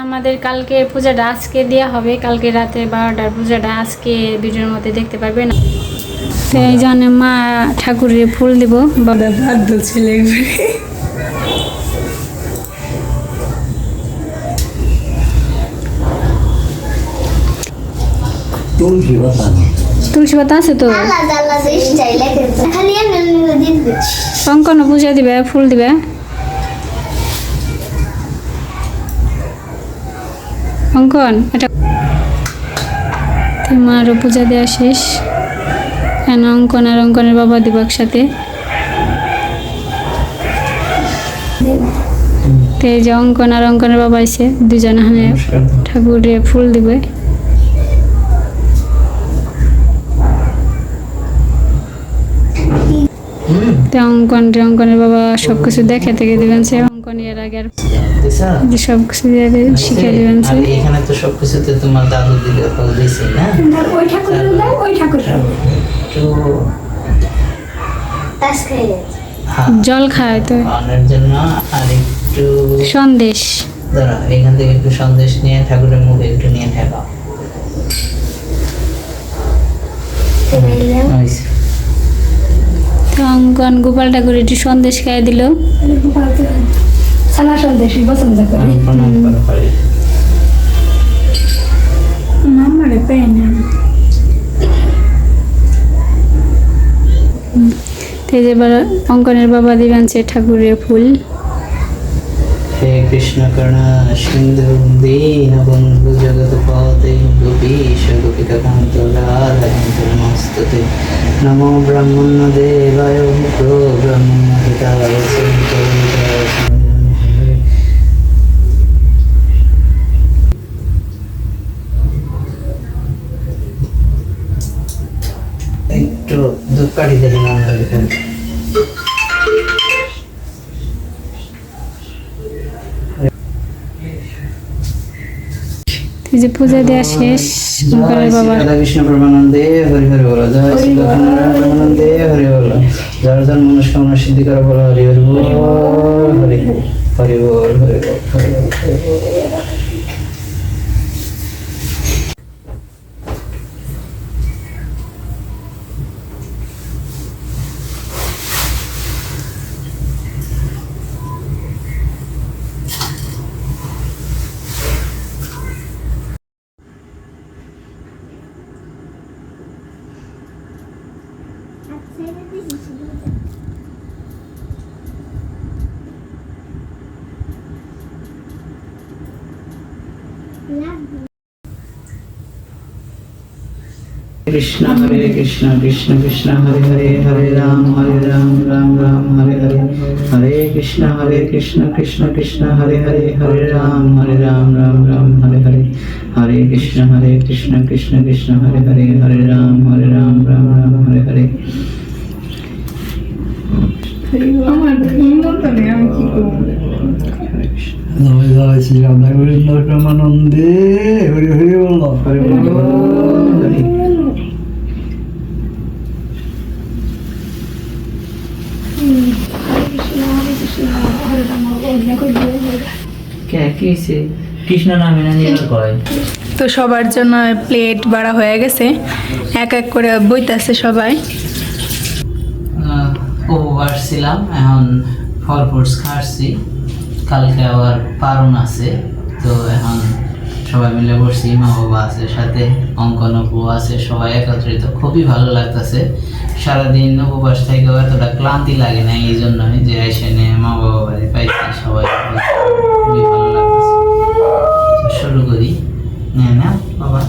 আমাদের কালকে পূজাটা আজকে দেওয়া হবে। কালকে রাতে বারোটার পূজাটা আজকে ভিডিওর মধ্যে দেখতে পারবেন। এই জন্য মা ঠাকুরের ফুল দিব। বাবা ছেলে। তুলসী পাতা নেই। তুলসী পাতা আছে তো? অঙ্কন পূজা দিবে ফুল দিবে। অঙ্কন, এটা মারও পূজা দেওয়া শেষ। কেন অঙ্কন আর অঙ্কনের বাবা দিব একসাথে? এই যে অঙ্কন আর অঙ্কনের বাবা এসে দুজন হানে ঠাকুরে ফুল দিবে। তো অঙ্কন অঙ্কনের বাবা সব কিছু দেখে থেকে দিবেন সে। এর আগে আর সব কিছু দিয়ে শিখে দিবেন এখানে তো সব কিছুতে তোমার দাদু দিলে ফল দিছে না? ওই ঠাকুর ওই ঠাকুর গেছে। হ্যাঁ, জল খায় তো। জন্য আর একটু সন্দেশ। দাঁড়া এখান থেকে একটু সন্দেশ নিয়ে ঠাকুরের মুখে একটু নিয়ে ঠেকাও। অঙ্কন গোপাল ঠাকুর একটু সন্দেশ খাইয়ে দিল। পছন্দ করি পেয়ে অঙ্কনের বাবা দিবেন সে ঠাকুরের ফুল হে কৃষ্ণ করুণা সিন্ধু দীন বন্ধু জগৎ পতে গোপীশ গোপিকা কান্ত রাধাকান্ত নমস্তুতে নমো ব্রহ্মণ্য দেবায় প্রো ব্রহ্মণ্য হিতায় শঙ্করায় একটু ধূপকাঠি দিলে না এখানে তো এই যে পূজা দেওয়া শেষ অঙ্কনের বাবা রাধা কৃষ্ণ প্রেমানন্দে হরি হরি বলো জয় শ্রী প্রেমানন্দে হরি বলো। যার যার মনস্কামনা সিদ্ধি করে বলো হরি হরি বল হরি হরি বল হরি বল হরি বল হরি বল কৃষ্ণ হরে কৃষ্ণ কৃষ্ণ কৃষ্ণ হরে হরে হরে রাম হরে রাম রাম রাম হরে হরে। হরে কৃষ্ণ হরে কৃষ্ণ কৃষ্ণ কৃষ্ণ হরে হরে হরে রাম হরে রাম রাম রাম হরে হরে। হরে কৃষ্ণ হরে কৃষ্ণ কৃষ্ণ কৃষ্ণ হরে হরে হরে রাম হরে রাম রাম রাম হরে হরে। আমার মনটা নেই আমি কি করব? জয় জয় শ্রী রাধা গোবিন্দ প্রেমানন্দে হরি হরি। বল হরে বল কে কি হয়েছে কৃষ্ণ নামে না নিয়ে কয়? তো সবার জন্য প্লেট বাড়া হয়ে গেছে। এক এক করে বইতাছে সবাই। ও আসছিলাম এখন ফল ফ্রুটস খাচ্ছি। কালকে আবার পারণ আছে তো এখন সবাই মিলে বসছি মা বাবা আছে সাথে অঙ্কন অপু আছে সবাই একত্রিত। খুবই ভালো লাগতেছে। সারাদিন উপবাস থেকে এতটা ক্লান্তি লাগে না এই জন্যই যে এসে মা বাবা বাড়ি পাইছি সবাই খুবই ভালো শুরু করি হ্যাঁ না বাবা।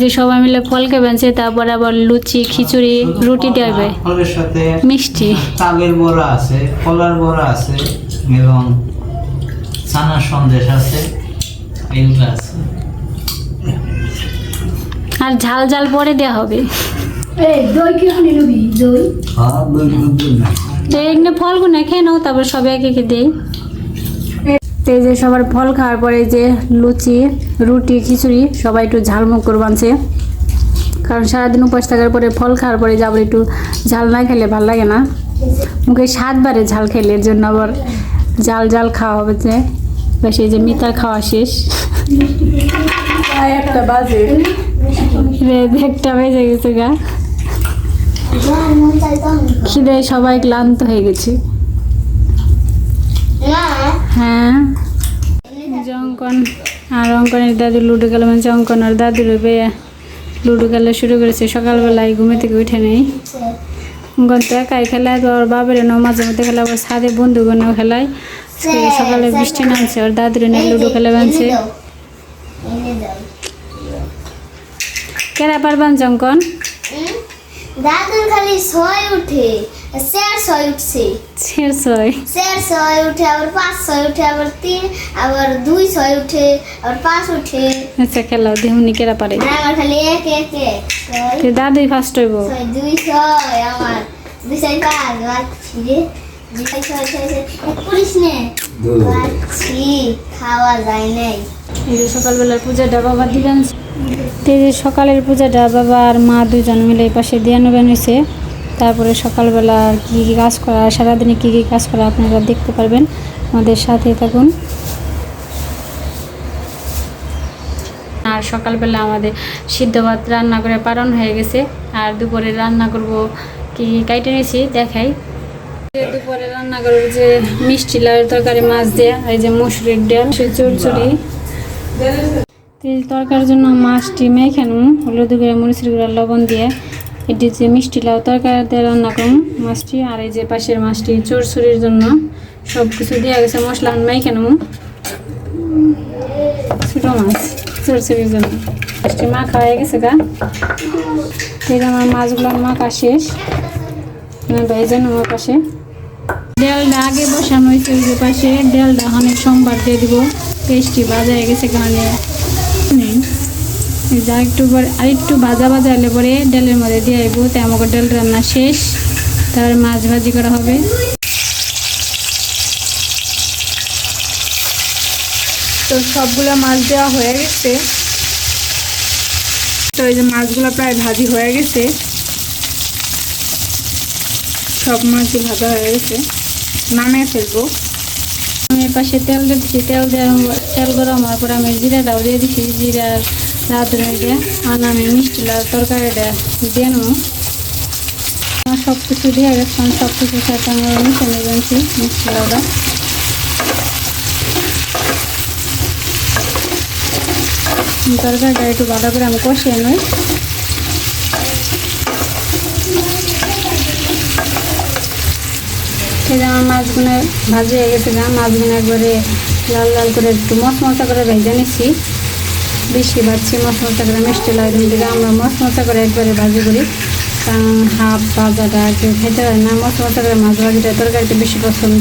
যে সবাই মিলে ফল খাবেন সে তারপর আবার লুচি খিচুড়ি রুটি দেবে। ফলের সাথে মিষ্টি। তাগের বড়া আছে কলার বড়া আছে এবং চানার সন্দেশ আছে এগুলো আছে। আর ঝাল ঝাল পরে দেওয়া হবে। এখানে ফলগুলো খেয়ে নাও তারপর সবাই একে একে দেই। তো এই যে সবার ফল খাওয়ার পরে যে লুচি রুটি খিচুড়ি সবাই একটু ঝালমুখ করে বানছে। কারণ সারাদিন উপাস থাকার পরে ফল খাওয়ার পরে যে আবার একটু ঝাল না খেলে ভালো লাগে না। মুখে স্বাদ বাড়ে ঝাল খেলে এর জন্য আবার জাল জাল খাওয়া হবে যে। বেশ এই যে মিতার খাওয়া শেষ। একটা বাজে। একটা বেজে গেছে গা। খিদে সবাই ক্লান্ত হয়ে গেছি। হ্যাঁ। যে অঙ্কন আর অঙ্কনের দাদু লুডো খেলা মানে অঙ্কন আর দাদু রূপে লুডো খেলা শুরু করেছে। সকালবেলায় ঘুমে থেকে উঠে নেই। অঙ্কন তো একাই খেলায় তো ওর বাবার মাঝে মধ্যে খেলা, আবার সাদে বন্ধুগণেও খেলায়। সকালে বৃষ্টি নামছে ওর দাদুর এনে লুডো খেলা বানছে কেরা পারবান অঙ্কন হুম? দাদুর খালি ছয় উঠে চার ছয় উঠছে ছেড় ছয় চার ছয় উঠে আবার পাঁচ ছয় উঠে আবার তিন আবার দুই ছয় উঠে আবার পাঁচ উঠে আচ্ছা খেলাও দেহুনি কেরা পারে আমার খালি এক এক এক দাদুই ফার্স্ট হইব ছয় দুই ছয় আমার দুই ছয় পাঁচ পাচ্ছি রে দুই ছয় ছয় ছয় করিস নে খাওয়া যায় নাই সকালবেলার পূজাটা বাবা সকালের পূজাটা বাবা আর মা দুজন মিলে এই পাশে দিয়ে নেবেন হয়েছে তারপরে সকালবেলা কী কী কাজ করা, সারাদিনে কী কী কাজ করা আপনারা দেখতে পারবেন। আমাদের সাথে থাকুন। আর সকালবেলা আমাদের সিদ্ধ ভাত রান্না করে পালন হয়ে গেছে। আর দুপুরে রান্না করব কি কাইটে নিয়েছি, দেখাই। দুপুরে রান্না করব যে মিষ্টি লাউয়ের তরকারি, মাছ দেয়া, এই যে মুসুরির ডাল সে চড়চড়ি তেল তরকারির জন্য মাছটি মেখানো হলুদ গুঁড়া, মরিচের গুঁড়া, লবণ দিয়ে এটি যে মিষ্টি লাউ তরকারি দিয়ে রান্না করুন। মাছটি আর এই যে পাশের মাছটি চড়চড়ির জন্য সব কিছু দেওয়া গেছে মশলা মেখানো ছোটো মাছ চড়চড়ির জন্য। মাছটি মাখা হয়ে গেছে গা। যে আমার মাছগুলো মাখা শেষ। ভেজেন আমার পাশে। ডালটা আগে বসানো হয়েছে ওই যে পাশে। ডালটা অনেক সোমবার দিয়ে দিব। টেস্টি ভাজা হয়ে গেছে কারণে যা একটু পরে, আর একটু ভাজা ভাজা হলে পরে ডালের মধ্যে দিয়ে আইব। তাই আমাকে ডাল রান্না শেষ। তারপরে মাছ ভাজি করা হবে। তো সবগুলো মাছ দেওয়া হয়ে গেছে। তো এই যে মাছগুলো প্রায় ভাজি হয়ে গেছে। সব মাছই ভাজা হয়ে গেছে। নামিয়ে ফেলব। আমি পাশে তেল দিয়ে দিচ্ছি তেল দেওয়া তেল গরম হওয়ার পরে আমি জিরাটাও দিয়ে দিচ্ছি জিরার রাঁধুনি দিয়ে। আর আমি মিষ্টি লাউ তরকারিটা দিয়ে নেব আমার সব কিছু দিয়ে গেছে সব কিছুর সাথে আমি মিশে নিয়ে যাচ্ছি মিষ্টি লাউটা। তরকারিটা একটু ভালো করে আমি কষিয়ে নিই। এই যে আমার মাছগুলো ভাজি হয়ে গেছে গা মাছগুলো একবারে লাল লাল করে একটু মশমশা করে ভেজে নিচ্ছি বেশি ভাজছি মশমশা করে মিষ্টি লাগে দিকে আমরা মশমশা করে একবারে ভাজি করি। কারণ হাফ ভাজাটা কেউ খেতে পারে না মশমশা করে মাছ ভাজিটা তরকারিতে বেশি পছন্দ।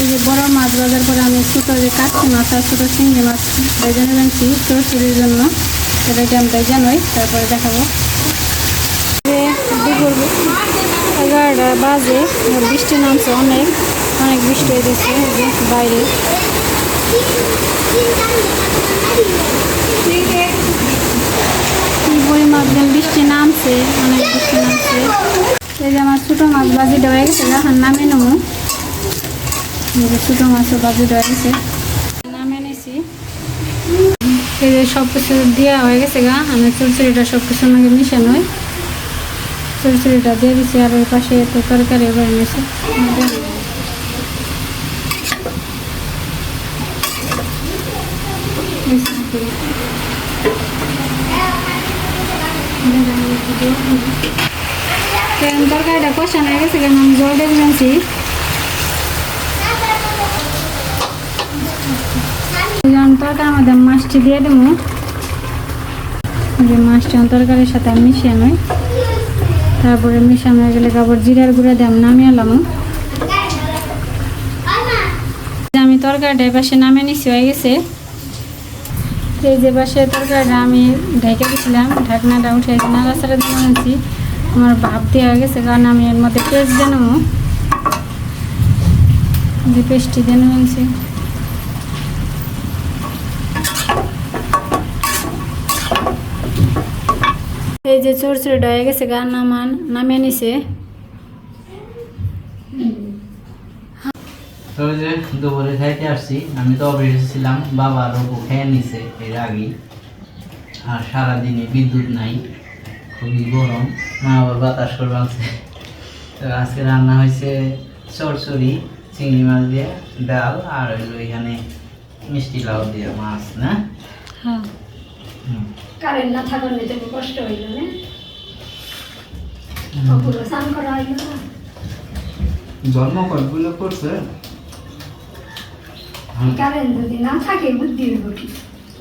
এই যে বড় মাছ ভাজার পরে আমি ছোটো যে কাটছি মাছ আর ছোটো চিংড়ি মাছ ভেজে নিয়েছি চরচুরির জন্য। সেটাকে আমি ভেজে নই তারপরে দেখাবো যে দুপুর এগারোটা বাজে বৃষ্টি নামছে অনেক অনেক বৃষ্টি হয়ে গেছে বাইরে। বৃষ্টি নামছে, অনেক বৃষ্টি নামছে। এই যে আমার ছোটো মাছ বাজি দেওয়া গেছে, এখন নামে নেব। ছোটো মাছও বাজি দেওয়া গেছে। নামে নিছি। এই যে সব কিছু দেওয়া হয়ে গেছে গা, আমি চুরচুরিটা সব কিছু নাকি মিশানো হয় চুরচুরিটা দিয়ে দিছি আর ওই পাশে তো তরকারি এবার এনেছে তরকারিটা কষানো হয়ে গেছে কেন? আমি জল দিয়ে তরকারির মধ্যে মাছটি দিয়ে দেবো। মাছটি তরকারির সাথে মিশিয়ে নই। তারপরে মিশানো হয়ে গেলে তারপর জিরার গুঁড়া দিয়ে আমি নামিয়ে এলাম আমি তরকারিটা পাশে নামিয়ে নিছি, হয়ে গেছে। এই যে পাশে তরকারিটা আমি ঢেকে দিয়েছিলাম ঢাকনাটা উঠে নাড়াচাড়া দিয়ে নিয়েছি আমার ভাব দেওয়া গেছে, কারণ আমি এর মধ্যে পেস্ট দিয়ে নেব। যে পেস্টটি দিয়ে নিয়েছি এই যে চোর চুরিটা হয়ে গেছে গান নামান নামিয়ে নিছে। তো যে দুপুরে খাইতে আসছি আমি তো অফিসে ছিলাম বাবা রোগও খেয়ে নিছে এর আগেই। আর সারাদিনে বিদ্যুৎ নাই খুবই গরম মা আবার বাতাস করে তো আজকে রান্না হয়েছে চরচড়ি চিংড়ি মাছ দিয়ে ডাল আর হইল এখানে মিষ্টি লাউ দিয়ে মাছ না? হ্যাঁ। কারেন্ট না থাকার নিতে কষ্ট হইল না। পুরো স্নান করা হইল না। জন্ম কতগুলো করছে? হুম। কারেন্ট যদি না থাকে বুদ্ধি হইব কি?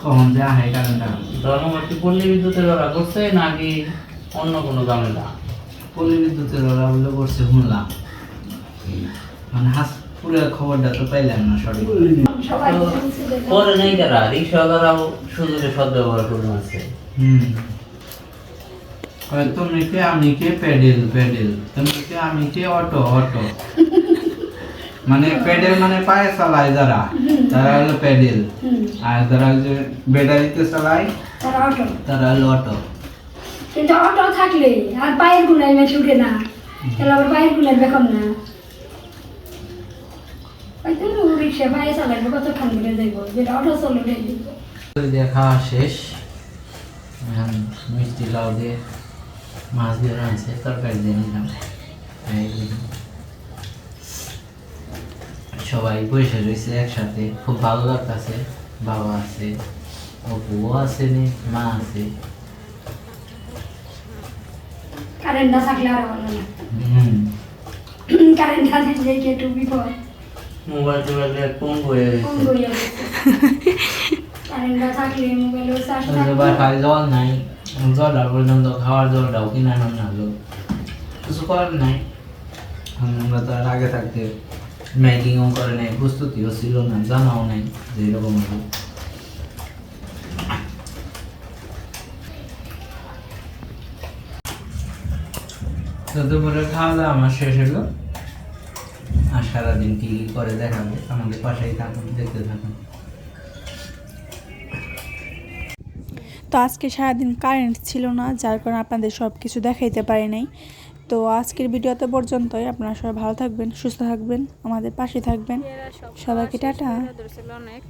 কখন যা হয় কারণটা ধর্মবর্তী পল্লী বিদ্যুতের ওরা করছে নাকি অন্য কোনো ঝামেলা? পল্লী বিদ্যুতের ওরা বলে করছে শুনলাম মানে হাস পুরো খবরটা তো পাইলাম না সঠিক পরে নেই তারা রিক্সাওয়ালারাও সুযোগে সদ্ব্যবহার করে আছে হুম। তুমি কে? আমি কে? প্যাডেল প্যাডেল তুমি কে? আমি কে? Auto auto. মানে প্যাডেল মানে পায়ে চালায় যারা। তারা হলো প্যাডেল হুম, আর যারা যে ব্যাটারিতে চালায় তারা অটো। তারা হলো অটো। কিন্তু অটো থাকলে আর পায়ের গুণায় মেশে উঠে না। তাহলে আবার পায়ের গুণায় বেকম না। রিক্সা পায়ে চালাইবে কতক্ষণ ধরে যাইব যেটা অটো চলে দিয়ে খাওয়া শেষ। মিষ্টি লাউ দিয়ে মাছ দিয়ে রাঁধছে তরকারি দিয়ে নিলাম। সবাই বসে রয়েছে একসাথে। খুব ভালো লাগতেছে। বাবা আছে অপুও আছে নে মা আছে। কারেন্ট না থাকলে আরও ভালো হুম। কারেন্ট না থাকলে একটু বিপদ? মোবাইল টোবাইল হয়ে কম গেছে করিয়া গেছে কারেন্ট না থাকলে মোবাইলের চার্জ ওই যে থাকবে বাসায় জল নাই। জলটা পর্যন্ত খাওয়ার জলটাও কিনে আনো না লোক কিছু করার নাই। আমরা তো আর আগে থাকতে ম্যাগিংও করে নাই প্রস্তুতিও ছিল না জানাও নাই যে এরকম হবে। তো খাওয়া দাওয়া আমার শেষ হলো। আর সারাদিন কি কি করে দেখাবো? আমাদের পাশেই থাকুন দেখতে থাকুন। তো আজকে সারাদিন কারেন্ট ছিল না যার কারণে আপনাদের সব কিছু দেখাইতে পারি নাই। তো আজকের ভিডিওতে পর্যন্তই। আপনারা সবাই ভালো থাকবেন সুস্থ থাকবেন আমাদের পাশে থাকবেন। সবাইকে টাটা। অনেক।